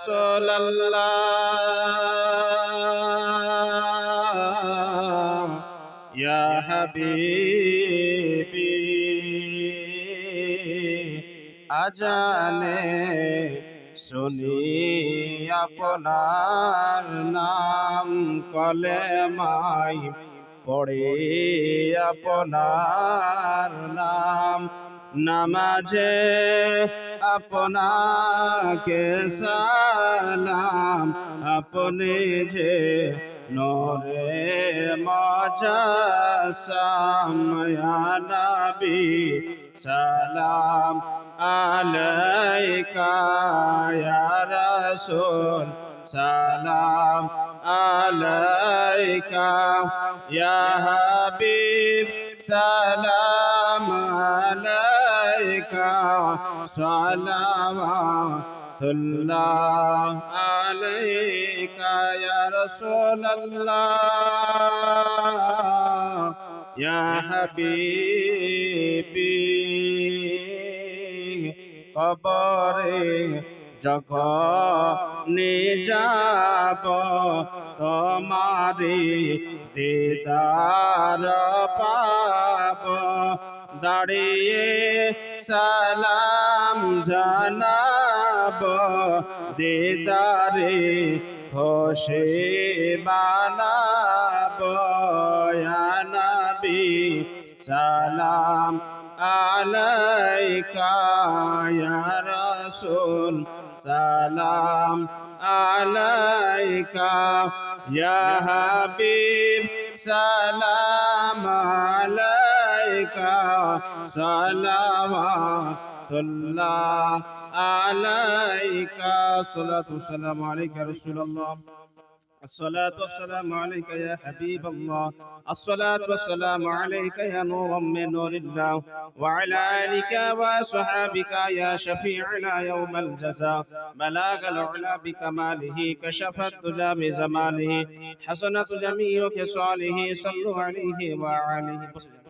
رسول الله يا حبيبي আজানে শুনি আপনার নাম কলেমাই পড়ে আপনার নাম নামাজে আপনাকে সালাম, আপনি যে নোরে মজা সাময়ানবী সালাম আলাইকা ইয়া রাসূল, সালাম আলাইকা ইয়া হাবিব, সালাম আলাইকা সালাওয়াতুল্লাহ আলাইকা ইয়া রাসূলুল্লাহ ইয়া হাবিবি কবরে যখনি যাব তোমারি দিদার পাব। দাঁড়িয়ে সালাম জানাব দিদারে খুশি বানাব। নবী সালাম আলাইকা রাসূল সালাম আলাইকা ইয়া হাবিব সালাম আলাইকা সালামাতুল্লাহ আলাইকা সালাতু সালাম আলাইকা রাসূলুল্লাহ। الصلاة والسلام عليك يا حبيب الله. الصلاة والسلام عليك يا نور من نور الله. وعلى آلك وصحابك يا شفيعنا يوم الجزاء. بلاغ العلا بكماله كشف الدجى بزمانه حسنة جميع خصاله صلوا عليه وعليه وسلم.